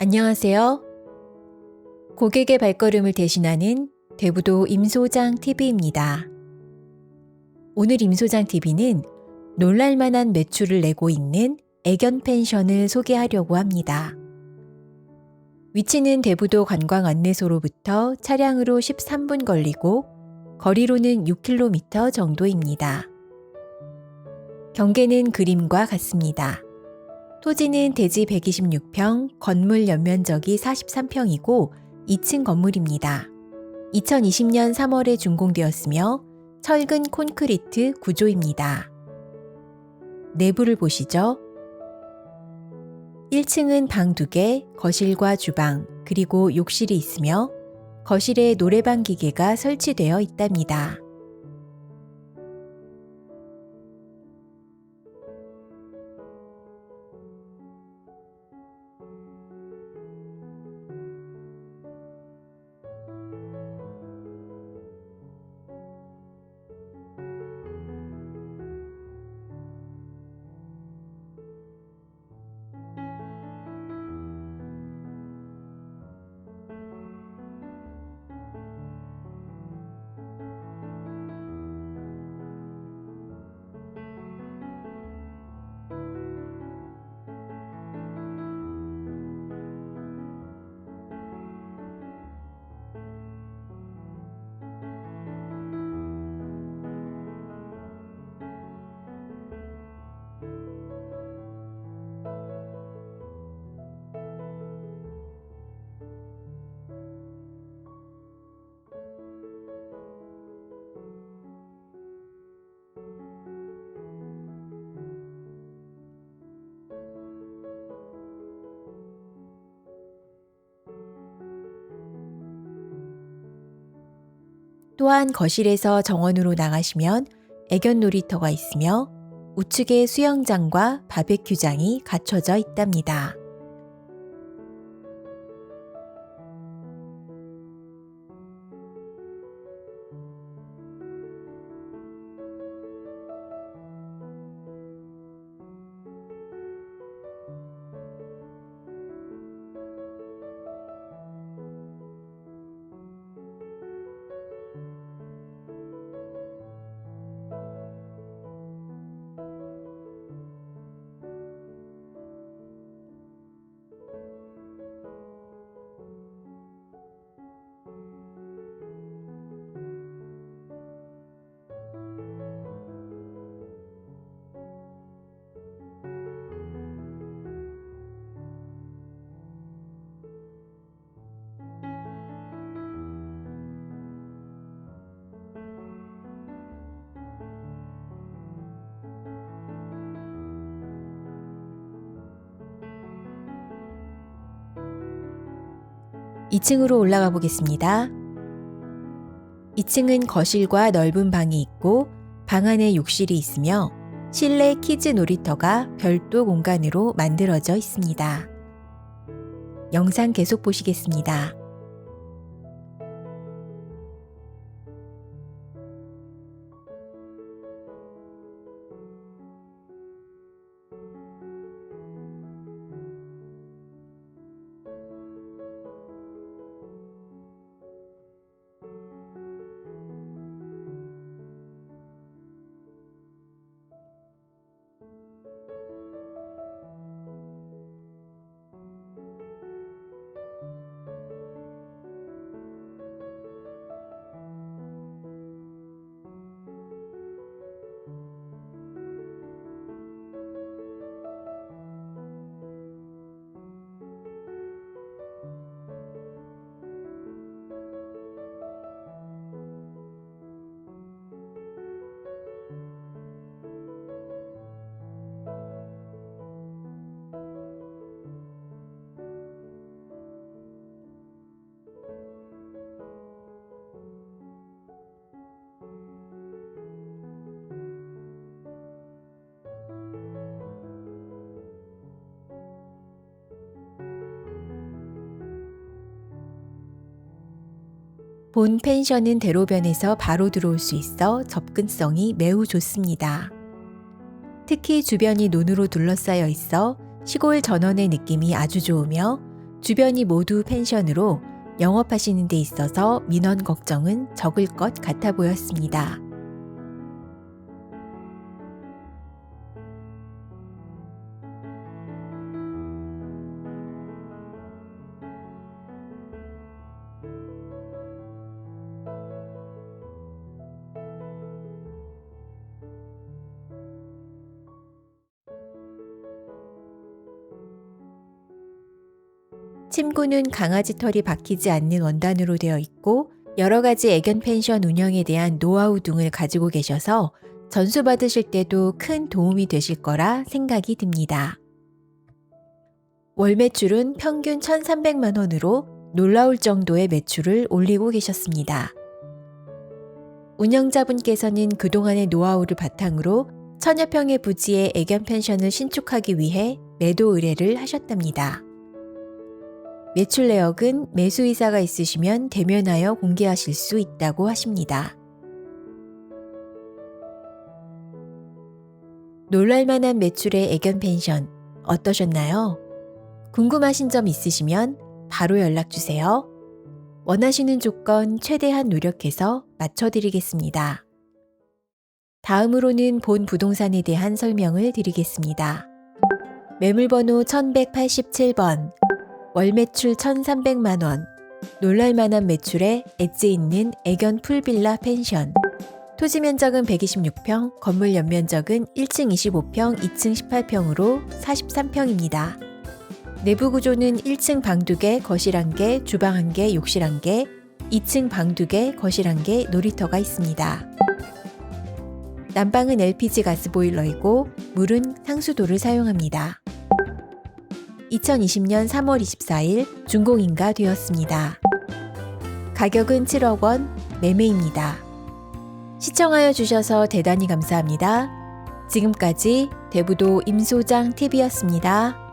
안녕하세요. 고객의 발걸음을 대신하는 대부도 임소장 TV입니다. 오늘 임소장 TV는 놀랄만한 매출을 내고 있는 애견 펜션을 소개하려고 합니다. 위치는 대부도 관광 안내소로부터 차량으로 13분 걸리고 거리로는 6km 정도입니다. 경계는 그림과 같습니다. 토지는 대지 126평, 건물 연면적이 43평이고 2층 건물입니다. 2020년 3월에 준공되었으며 철근 콘크리트 구조입니다. 내부를 보시죠. 1층은 방 2개, 거실과 주방, 그리고 욕실이 있으며 거실에 노래방 기계가 설치되어 있답니다. 또한 거실에서 정원으로 나가시면 애견 놀이터가 있으며 우측에 수영장과 바베큐장이 갖춰져 있답니다. 이층으로 올라가 보겠습니다. 2층은 거실과 넓은 방이 있고 방 안에 욕실이 있으며 실내 키즈 놀이터가 별도 공간으로 만들어져 있습니다. 영상 계속 보시겠습니다. 본 펜션은 대로변에서 바로 들어올 수 있어 접근성이 매우 좋습니다. 특히 주변이 논으로 둘러싸여 있어 시골 전원의 느낌이 아주 좋으며 주변이 모두 펜션으로 영업하시는 데 있어서 민원 걱정은 적을 것 같아 보였습니다. 침구는 강아지 털이 박히지 않는 원단으로 되어 있고 여러 가지 애견 펜션 운영에 대한 노하우 등을 가지고 계셔서 전수 받으실 때도 큰 도움이 되실 거라 생각이 듭니다. 월 매출은 평균 1,300만 원으로 놀라울 정도의 매출을 올리고 계셨습니다. 운영자분께서는 그동안의 노하우를 바탕으로 천여 평의 부지의 애견 펜션을 신축하기 위해 매도 의뢰를 하셨답니다. 매출 내역은 매수이사가 있으시면 대면하여 공개하실 수 있다고 하십니다. 놀랄만한 매출의 애견 펜션 어떠셨나요? 궁금하신 점 있으시면 바로 연락 주세요. 원하시는 조건 최대한 노력해서 맞춰드리겠습니다. 다음으로는 본 부동산에 대한 설명을 드리겠습니다. 매물번호 1187번 월 매출 1,300만 원, 놀랄만한 매출에 엣지 있는 애견 풀빌라 펜션. 토지 면적은 126평, 건물 연면적은 1층 25평, 2층 18평으로 43평입니다. 내부 구조는 1층 방 2개, 거실 1개, 주방 1개, 욕실 1개, 2층 방 2개, 거실 1개, 놀이터가 있습니다. 난방은 LPG 가스 보일러이고 물은 상수도를 사용합니다. 2020년 3월 24일 준공인가 되었습니다. 가격은 7억 원 매매입니다. 시청하여 주셔서 대단히 감사합니다. 지금까지 대부도 임소장 TV였습니다.